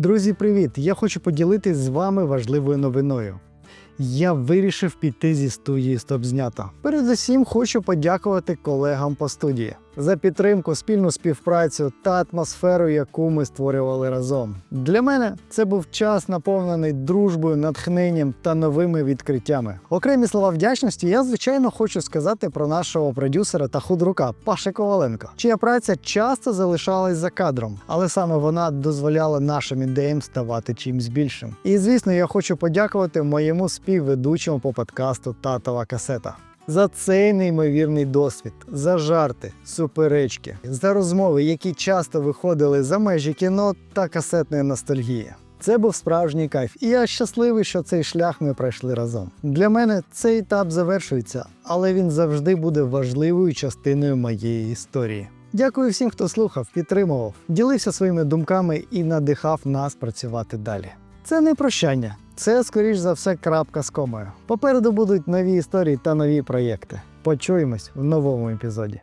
Друзі, привіт! Я хочу поділитись з вами важливою новиною. Я вирішив піти зі студії Стоп знято. Передусім хочу подякувати колегам по студії за підтримку, спільну співпрацю та атмосферу, яку ми створювали разом. Для мене це був час наповнений дружбою, натхненням та новими відкриттями. Окремі слова вдячності я звичайно хочу сказати про нашого продюсера та худрука Паша Коваленко, чия праця часто залишалась за кадром, але саме вона дозволяла нашим ідеям ставати чимсь більшим. І звісно, я хочу подякувати моєму співведучому по подкасту Татова касета. За цей неймовірний досвід, за жарти, суперечки, за розмови, які часто виходили за межі кіно та касетної ностальгії. Це був справжній кайф, і я щасливий, що цей шлях ми пройшли разом. Для мене цей етап завершується, але він завжди буде важливою частиною моєї історії. Дякую всім, хто слухав, підтримував, ділився своїми думками і надихав нас працювати далі. Це не прощання, це скоріш за все крапка з комою. Попереду будуть нові історії та нові проєкти. Почуємось в новому епізоді.